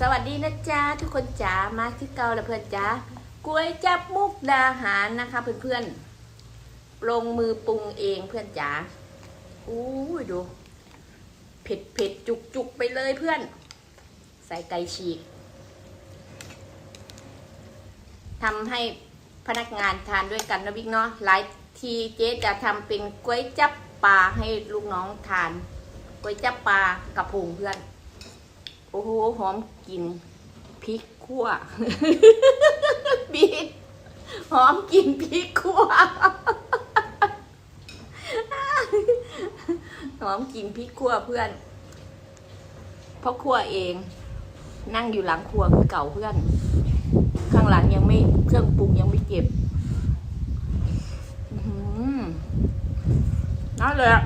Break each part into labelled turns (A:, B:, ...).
A: สวัสดีนะจ๊ะทุกคนจ๋ามาที่เกาแล้วเพื่อนจ๋ากล้วยจับมุกดาหารนะคะเพื่อนๆลงมือปรุงเองเพื่อนจ๋าอู้ยดูเผ็ดเผ็ดจุกจุกไปเลยเพื่อน ใส่ไก่ฉีกทำให้พนักงานทานด้วยกันนะบิ๊กเนาะหลายทีเจ๊จะทำเป็นก๋วยจับปลาให้ลูกน้องทานก๋วยจับปลากระพงเพื่อน โอ้โหหอมกลินพริกขั่วบีดหอมกลินพริกขั่วหอมกลินพริกขั่วเพื่อนเพราะขั่วเอง นั่งอยู่หลังครัวคือเก่าเพื่อน ข้างหลังยังไม่เครื่องปรุงยังไม่เก็บนั่นเลยอะ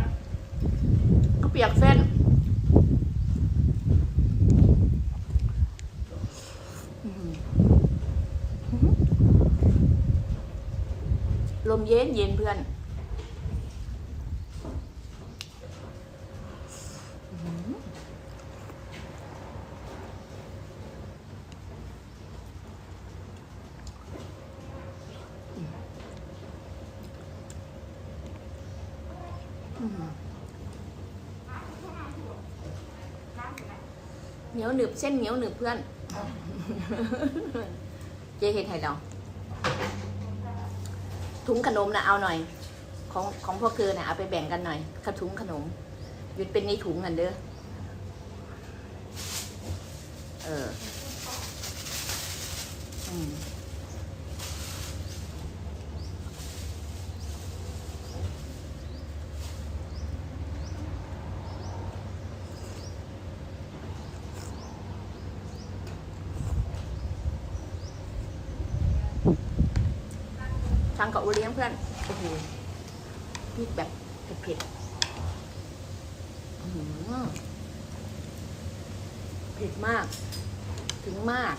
A: ก็เปียกเส้น ลมเย็นเย็นเพื่อนเหนียวหนึบเส้นเหนียวหนึบเพื่อน เจ๊เห็นไทยเรา ถุงขนมนะเอาหน่อย ของของพวกเธอนะเอาไปแบ่งกันหน่อยกระถุงขนมหยุดเป็นในถุงกันเด้อเออม ช่างกับอุเลี้ยงเพื่อนโอ้โหพริกแบบเผ็ดๆเผ็ดมาก ถึงมาก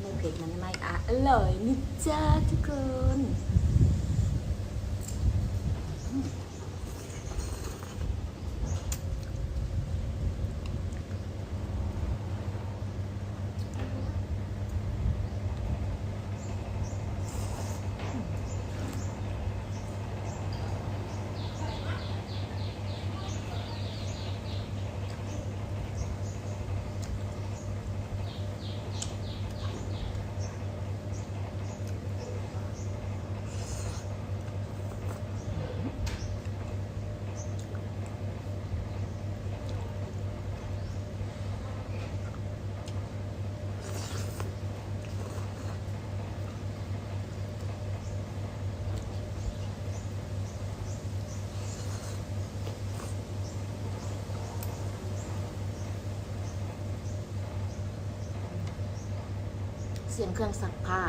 A: ไม่เผ็ดมันไม่อะอร่อยนี่จ้าทุกคน เสียงเครื่องซักผ้า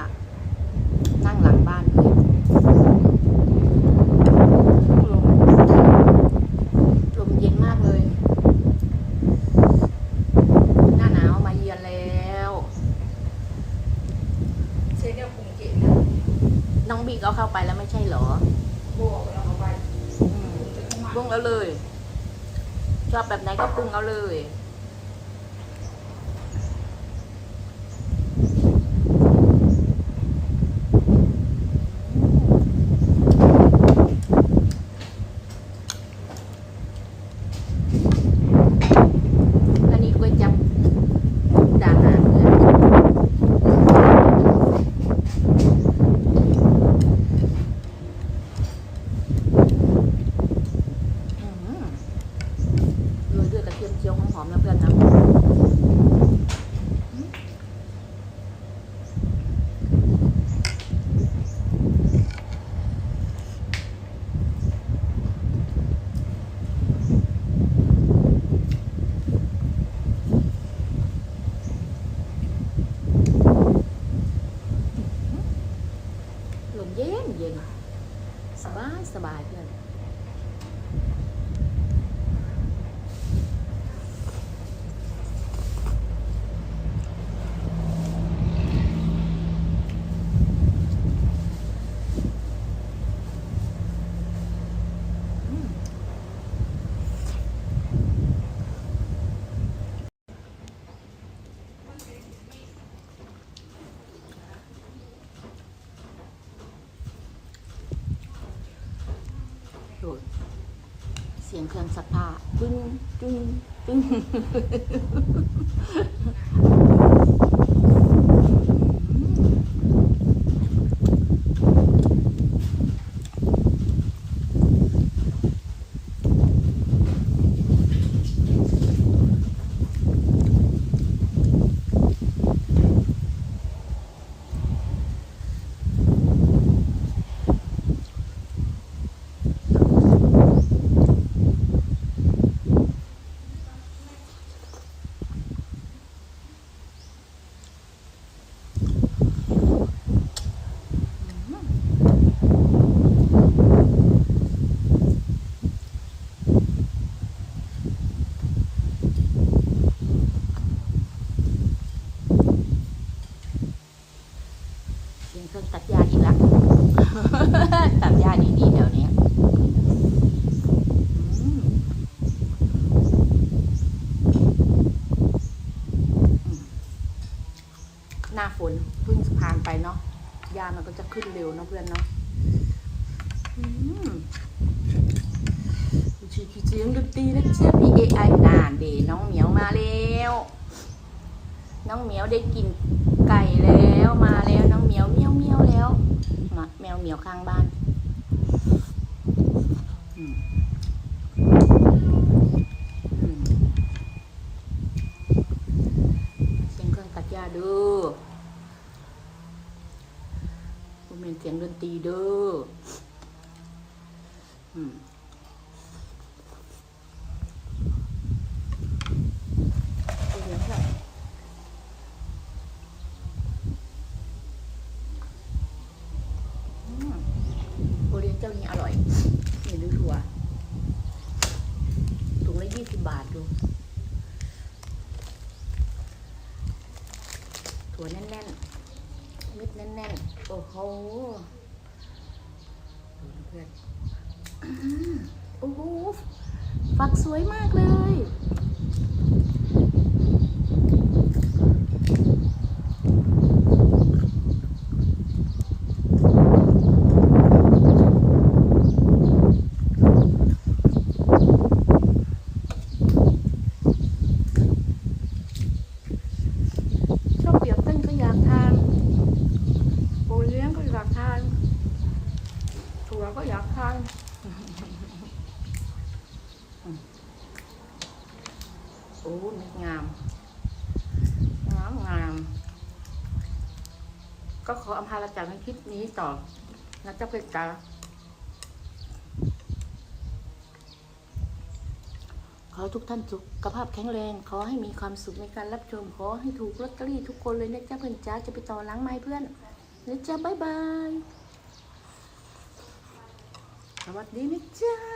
A: นั่งหลังบ้านเพื่อนลมเย็นมากเลย หน้าหนาวมาเยือนแล้ว
B: เช็คเนี่ยปรุงเก่งนะ
A: น้องบิ๊กเอาเข้าไปแล้วไม่ใช่เหรอ
B: บวกเราเอาไป
A: อืม
B: ปรุงจะต้องมา
A: ปรุงเอาเลย ชอบแบบไหนก็ปรุงเอาเลย โดเสียงเครื่องซักผ้าปึ้งปึ้งปึ้ง ตัดหญ้าดีๆเดี๋ยวนี้หน้าฝนเพิ่งผ่านไปเนาะหญ้ามันก็จะขึ้นเร็วเนาะเพื่อนเนาะอืมชื่อเสียงดนตรีนะจ๊ะ P A I นานเดน้องเหมียวมาแล้ว น้องเหมียวได้กิน ก่แล้วมาแล้วน้องเหมียวเมียวเมียวแล้วมาแมวเหมียวข้างบ้านเสียงเครื่องตัดหญ้าดูบ่แม่นเสียงดนตรีด้ออืมเอาเดี๋ยวค่ะ อืมโอเลี้ยงเจ้านี้อร่อยนี่ดูถั่วถุงละยี่สิบบาทดู ถั่วแน่นๆมิดแน่นๆ โอ้โหเพื่อนอื้อหือโอ้โห ฝักสวยมากเลย ชอบเปียกเต้นก็อยากทานโอเลี้ยงก็อยากทานถั่วก็อยากทาน โอ้เม็ดงาม งามงาม ก็ขออภัยจากในคลิปนี้ต่อนะเจ้าเป็นกาขอทุกท่านสุขภาพแข็งแรง ขอให้มีความสุขในการรับชม ขอให้ถูกลอตเตอรี่ทุกคนเลยนะจ๊ะเพื่อนจ้าจะไปต่อล้างไม้เพื่อนนะจ๊ะบ๊ายบาย สวัสดีนะจ๊ะ